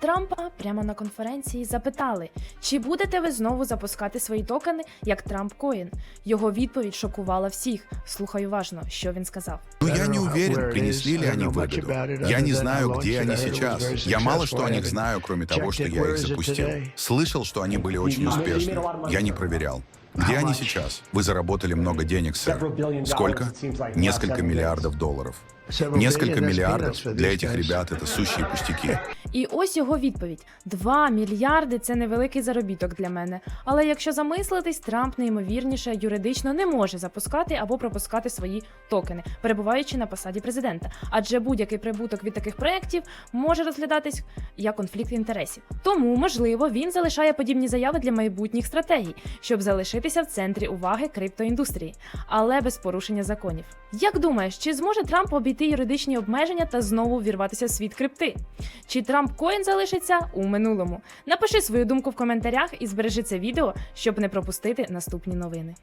Трампа прямо на конференції запитали, чи будете ви знову запускати свої токени як Трамп Коін. Його відповідь шокувала всіх. Слухай уважно, що він сказав. Ну, я не уверен, принесли ли они выгоду. Я не знаю, где они сейчас. Я мало что о них знаю, кроме того, что я их запустил. Слышал, что они были очень успешны. Я не проверял. Где они сейчас? Вы заработали много денег, сэр. Сколько? Несколько миллиардов долларов. Несколько миллиардов для этих ребят это сущие пустяки. І ось його відповідь: 2 мільярди це невеликий заробіток для мене. Але якщо замислитись, Трамп неймовірніше юридично не може запускати або пропускати свої токени, перебуваючи на посаді президента. Адже будь-який прибуток від таких проєктів може розглядатись як конфлікт інтересів. Тому, можливо, він залишає подібні заяви для майбутніх стратегій, щоб залишитися в центрі уваги криптоіндустрії, але без порушення законів. Як думаєш, чи зможе Трамп обійти юридичні обмеження та знову вірватися в світ крипти? Чи Трамп Коін залишиться у минулому? Напиши свою думку в коментарях і збережи це відео, щоб не пропустити наступні новини.